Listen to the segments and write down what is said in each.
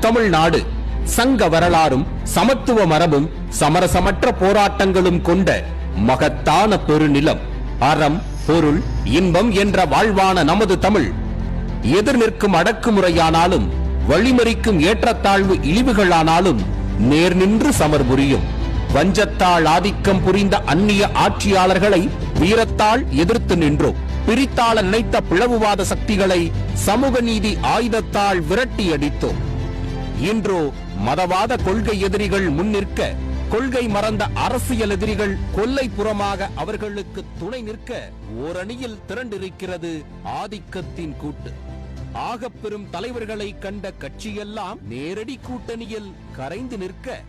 தமிழ்நாடு. சங்க வரலாறும் சமத்துவ மரபும் சமரசமற்ற போராட்டங்களும் கொண்ட மகத்தான பெருநிலம். அறம் பொருள் இன்பம் என்ற வாழ்வான நமது தமிழ். எதிர் நிற்கும் அடக்குமுறையானாலும் வழிமறிக்கும் ஏற்றத்தாழ்வு இழிவுகளானாலும் நேர் நின்று சமர் புரியும். வஞ்சத்தால் ஆதிக்கம் புரிந்த அந்நிய ஆட்சியாளர்களை வீரத்தால் எதிர்த்து நின்றோம். பிரித்தாள நினைத்த பிளவுவாத சக்திகளை சமூக நீதி ஆயுதத்தால் விரட்டி அடித்தோம் இன்றோ மதவாத கொள்கை எதிரிகள் முன்னிற்க கொள்கை மறந்த அரசியல் எதிரிகள் கொல்லைப்புறமாக அவர்களுக்கு துணை நிற்க ஓரணியில் திரண்டிருக்கிறது ஆதிக்கத்தின் கூட்டு. ஆகப்பெரும் தலைவர்களை கண்ட கட்சியெல்லாம் நேரடி கூட்டணியில் கரைந்து நிற்க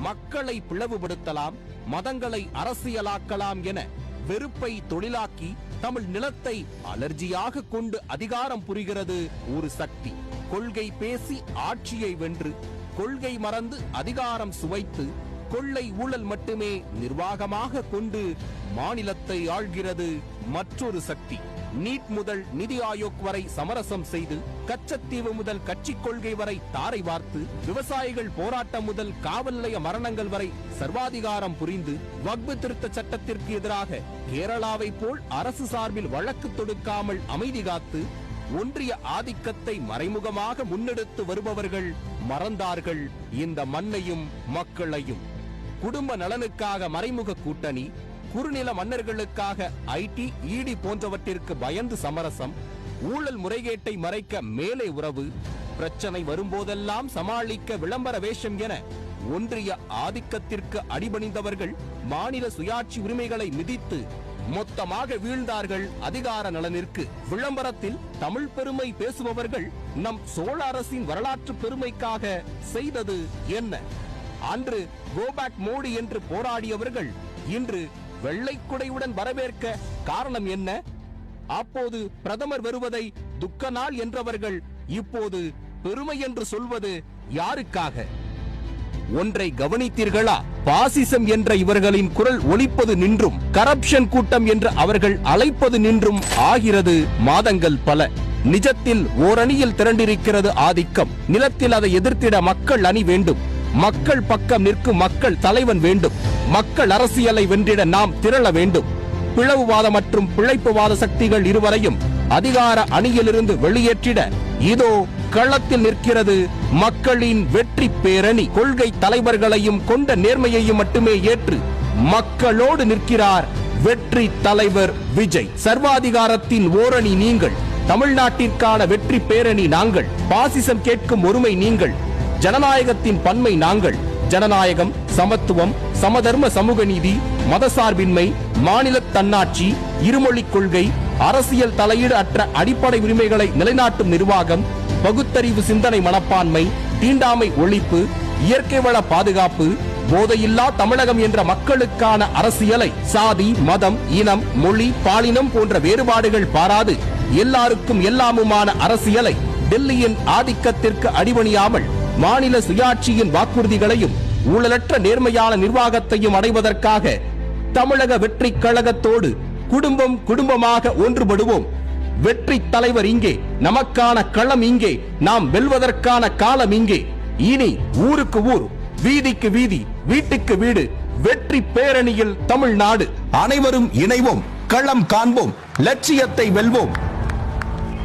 மக்களை பிளவுபடுத்தலாம் மதங்களை அரசியலாக்கலாம் என வெறுப்பை தொழிலாக்கி தமிழ் நிலத்தை அலர்ஜியாக கொண்டு அதிகாரம் புரிகிறது ஒரு சக்தி. கொள்கை பேசி ஆட்சியை வென்று கொள்கை மறந்து அதிகாரம் சுவைத்து கொள்ளை ஊழல் மட்டுமே நிர்வாகமாக கொண்டு மாநிலத்தை ஆள்கிறது மற்றொரு சக்தி. நீட் முதல் நிதி ஆயோக் வரை சமரசம் செய்து கச்சத்தீவு முதல் கட்சி கொள்கை வரை தாரை வார்த்து விவசாயிகள் போராட்டம் முதல் காவல் நிலைய மரணங்கள் வரை சர்வாதிகாரம் புரிந்து வக்பு திருத்த சட்டத்திற்கு எதிராக கேரளாவை போல் அரசு சார்பில் வழக்கு தொடுக்காமல் அமைதி காத்து ஒன்றிய ஆதிக்கத்தை மறைமுகமாக முன்னெடுத்து வருபவர்கள் மறந்தார்கள் இந்த மண்ணையும் மக்களையும். குடும்ப நலனுக்காக மறைமுக கூட்டணி குறுநில மன்னர்களுக்காக ஐடி இடி போன்றவற்றிற்கு பயந்து சமரசம் ஊழல் முறைகேட்டை மறைக்க மேலே உறவு பிரச்சனை வரும்போதெல்லாம் சமாளிக்க விளம்பர வேஷம் என ஒன்றிய ஆதிக்கத்திற்கு அடிபணிந்தவர்கள் மாநில சுயாட்சி உரிமைகளை மிதித்து மொத்தமாக வீழ்ந்தார்கள் அதிகார நலனிற்கு. விளம்பரத்தில் தமிழ் பெருமை பேசுபவர்கள் நம் சோழ அரசின் வரலாற்று பெருமைக்காக செய்தது என்ன? அன்று கோபேக் மோடி என்று போராடியவர்கள் இன்று வெள்ளைக்குடையுடன் வரவேற்க காரணம் என்ன? அப்போது பிரதமர் வருவதை துக்க நாள் என்றவர்கள் இப்போது பெருமை என்று சொல்வது யாருக்காக? ஒன்றை கவனித்தீர்களா? பாசிசம் என்ற இவர்களின் குரல் ஒலிப்பது நின்றும் கரப்ஷன் கூட்டம் என்று அவர்கள் அழைப்பது நின்றும் ஆகிறது மாதங்கள் பல. நிஜத்தில் ஓரணியில் திரண்டிருக்கிறது ஆதிக்கம். நிலத்தில் அதை எதிர்த்திட மக்கள் அணி வேண்டும். மக்கள் பக்கம் நிற்கும் மக்கள் தலைவன் வேண்டும். மக்கள் அரசியலை வென்றிட நாம் திரள வேண்டும். பிளவுவாத மற்றும் பிழைப்புவாத சக்திகள் இருவரையும் அதிகார அணியிலிருந்து வெளியேற்றிட இதோ களத்தில் நிற்கிறது மக்களின் வெற்றி பேரணி. கொள்கை தலைவர்களையும் கொண்ட நேர்மையையும் மட்டுமே ஏற்று மக்களோடு நிற்கிறார் வெற்றி தலைவர் விஜய். சர்வாதிகாரத்தின் ஓரணி நீங்கள் தமிழ்நாட்டிற்கான வெற்றி பேரணி நாங்கள். பாசிசம் கேட்கும் ஒருமை நீங்கள் ஜனநாயகத்தின் பன்மை நாங்கள். ஜனநாயகம் சமத்துவம் சமதர்ம சமூக நீதி மதசார்பின்மை மாநில தன்னாட்சி இருமொழிக் கொள்கை அரசியல் தலையீடு அற்ற அடிப்படை உரிமைகளை நிலைநாட்டும் நிர்வாகம் பகுத்தறிவு சிந்தனை மனப்பான்மை தீண்டாமை ஒழிப்பு இயற்கை வள பாதுகாப்பு போதையில்லா தமிழகம் என்ற மக்களுக்கான அரசியலை சாதி மதம் இனம் மொழி பாலினம் போன்ற வேறுபாடுகள் பாராது. எல்லாருக்கும் எல்லாமுமான அரசியலை டெல்லியின் ஆதிக்கத்திற்கு அடிபணியாமல் மாநில சுயாட்சியின் வாக்குறுதிகளையும் ஊழலற்ற நேர்மையான நிர்வாகத்தையும் அடைவதற்காக தமிழக வெற்றி கழகத்தோடு குடும்பம் குடும்பமாக ஒன்றுபடுவோம். வெற்றி தலைவர் இங்கே நமக்கான களம் இங்கே நாம் வெல்வதற்கான காலம் இங்கே. இனி ஊருக்கு ஊர் வீதிக்கு வீதி வீட்டுக்கு வீடு வெற்றி பேரணியில் தமிழ்நாடு. அனைவரும் இணைவோம் களம் காண்போம் லட்சியத்தை வெல்வோம்.